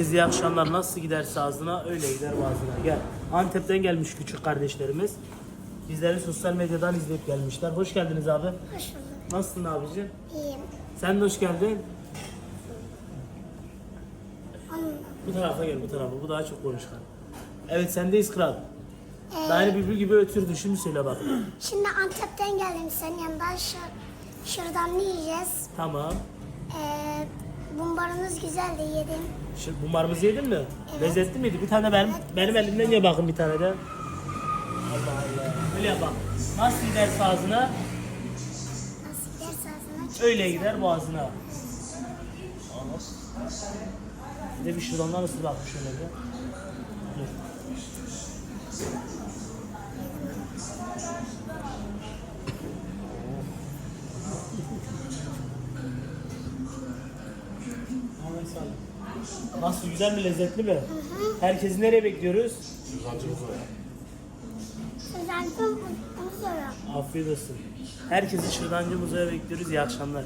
Herkese iyi akşamlar. Nasıl giderse ağzına öyle gider boğazına. Gel. Antep'ten gelmiş küçük kardeşlerimiz. Bizleri sosyal medyadan izleyip gelmişler. Hoş geldiniz abi. Hoş bulduk. Nasılsın abicim? İyiyim. Sen de hoş geldin. Bu tarafa gel bu tarafa. Bu daha çok konuşkan. Evet sendeyiz kral. Ee, Daha yeni bülbül gibi ötürdü. Şimdi söyle bak. şimdi Antep'ten geldim senin yanından. Şu, şuradan ne yiyeceğiz? Tamam. Bumbarınız güzeldi yedim. Şimdi bumarımızı yedin mi? Evet. Lezzetli miydi? Bir tane benim, benim elimden ye bakın bir tane de. Allah Allah. Öyle bak. Nasıl giderse ağzına Nasıl giderse ağzına öyle gider boğazına. Bir de bir şuradan da nasıl bakmış şöyle bir. Nasıl güzel mi lezzetli mi? Herkesi nereye bekliyoruz? Afiyet olsun. Herkesi Şırdancı Muzay'a bekliyoruz. İyi akşamlar.